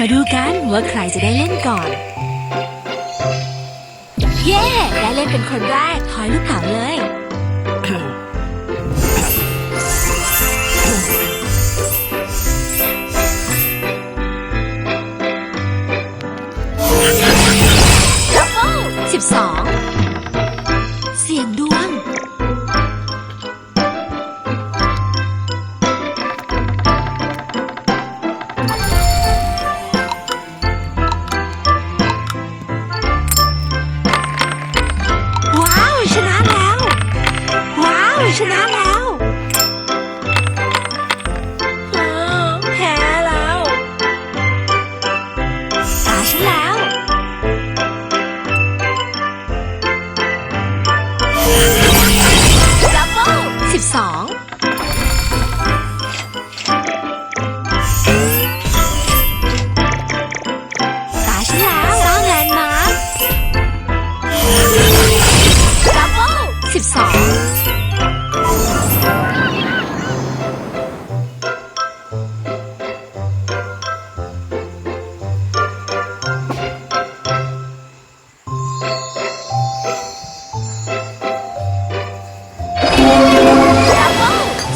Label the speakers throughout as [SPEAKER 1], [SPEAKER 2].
[SPEAKER 1] มาดูกันว่าใครจะได้เล่นก่อน เย้ ได้เล่นเป็นคนแรกทอยลูกเต๋าเลย สิบสอง ว้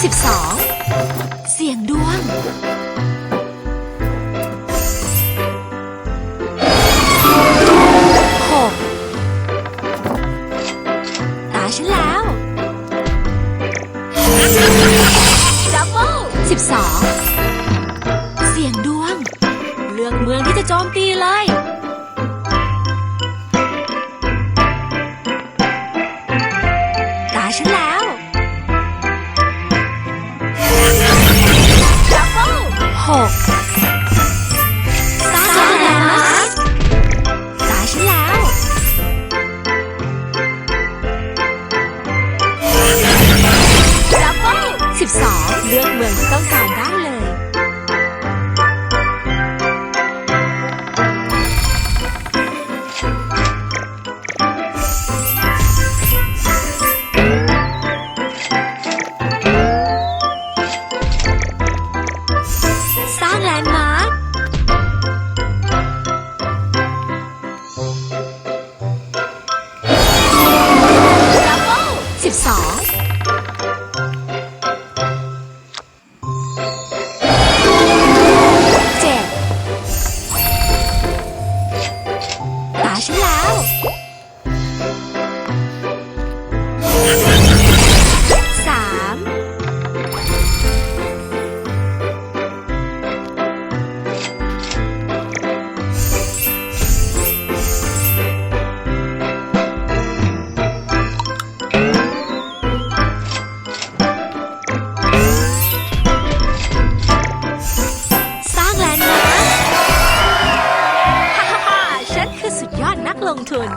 [SPEAKER 1] 12 เสียงดวง 6 ตาฉันแล้วดับเบิล12 เสียงดวง เลือกเมืองที่จะโจมตีเลย Oh. ยอดนักลงทุน